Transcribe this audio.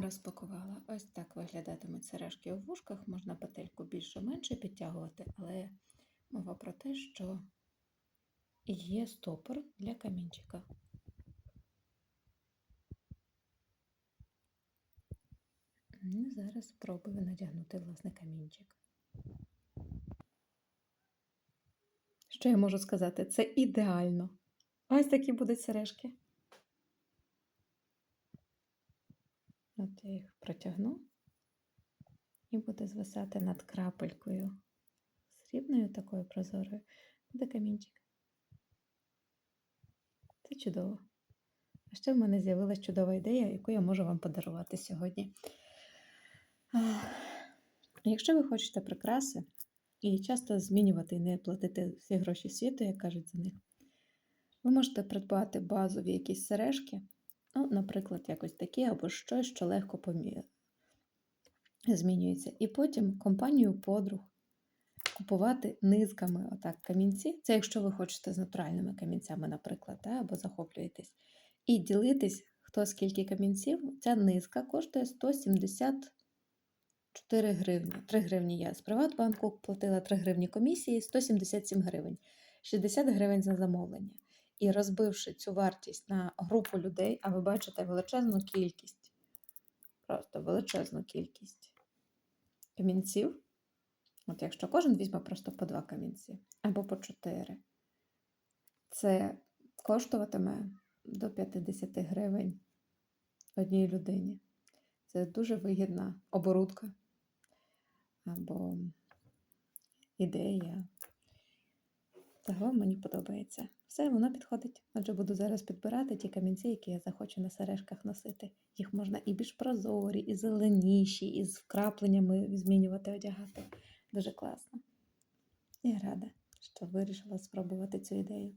Розпакувала. Ось так виглядатимуть сережки у вушках. Можна петельку більше-менше підтягувати, але мова про те, що є стопор для камінчика. Ну, Зараз спробую надягнути власне камінчик. Що я можу сказати? Це ідеально. Ось такі будуть сережки. От я їх протягну і буде звисати над крапелькою. Срібною такою прозорою буде камінчик. Це чудово. А ще в мене з'явилася чудова ідея, яку я можу вам подарувати сьогодні. Якщо ви хочете прикраси і часто змінювати і не платити всі гроші світу, як кажуть за них, ви можете придбати базові якісь сережки, ну, наприклад, якось такі або щось, що легко змінюється. І потім компанію подруг купувати низками отак камінці. Це якщо ви хочете з натуральними камінцями, наприклад, та, або захоплюєтесь. І ділитись, хто скільки камінців. Ця низка коштує 174 гривні. 3 гривні я з Приватбанку платила 3 гривні комісії, 177 гривень, 60 гривень за замовлення. І розбивши цю вартість на групу людей, а ви бачите величезну кількість, просто величезну кількість камінців. От якщо кожен візьме просто по два камінці або по чотири, це коштуватиме до 50 гривень одній людині. Це дуже вигідна оборудка або ідея. Загалом мені подобається. Все, воно підходить. адже буду зараз підбирати ті камінці, які я захочу на сережках носити. Їх можна і більш прозорі, і зеленіші, і з вкрапленнями змінювати, одягати. Дуже класно. Я рада, що вирішила спробувати цю ідею.